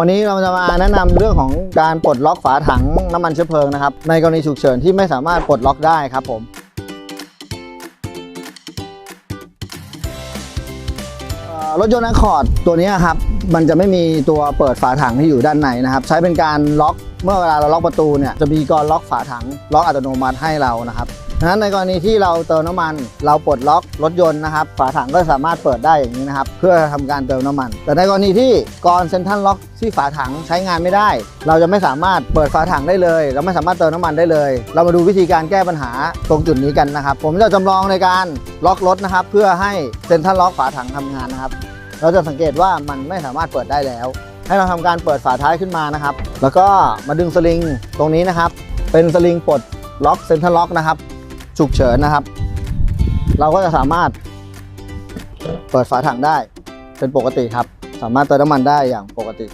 วันนี้เราจะมาแนะนำเรื่องของการปลดล็อกฝาถังน้ำมันเชื้อเพลิงนะครับ ในกรณีฉุกเฉินที่ไม่สามารถปลดล็อกได้ครับผมรถยนต์อคอร์ดตัวนี้ครับ มันจะไม่มีตัวเปิดฝาถังที่อยู่ด้านในนะครับ ใช้เป็นการล็อกเมื่อเวลาเราล็อกประตูเนี่ยจะมีกรล็อกฝาถังล็อกอัตโนมัติให้เรานะครับ นั้นในกรณีที่เราเติมน้ำมัน เราปลดล็อกรถยนต์นะครับ ฝาถังก็สามารถเปิดได้อย่างนี้นะครับ เพื่อทำการเติมน้ำมัน แต่ในกรณีที่กรเซนทรัลล็อกที่ฝาถังใช้งานไม่ได้ เราจะไม่สามารถเปิดฝาถังได้เลย เราไม่สามารถเติมน้ำมันได้เลย เรามาดูวิธีการแก้ปัญหาตรงจุดนี้กันนะครับ ผมจะจำลองในการล็อกรถนะครับ เพื่อให้เซนทรัลล็อกฝาถังทำงานนะครับ เราจะสังเกตว่ามันไม่สามารถเปิดได้แล้ว ให้เราทำการเปิดฝาท้ายขึ้นมานะครับ แล้วก็มาดึงสลิงตรงนี้นะครับ เป็นสลิงปลดล็อกเซ็นทรัลล็อกนะครับ ฉุกเฉินนะครับ เราก็จะสามารถเปิดฝาถังได้เป็นปกติครับ สามารถเติมน้ำมันได้อย่างปกติ